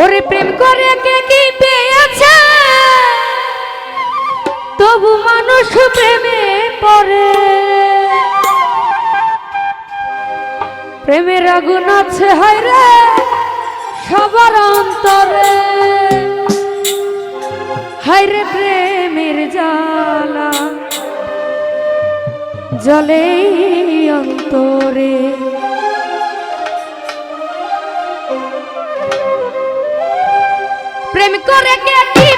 ওরে প্রেম করে কে কি পেয়েছে? তবু মানুষ প্রেমে পড়ে। প্রেমের আগুন আছে, হয় রে, সবার অন্তরে। হায় রে প্রেমের জ্বালা জলে অন্তরে। প্রেম করে কে কি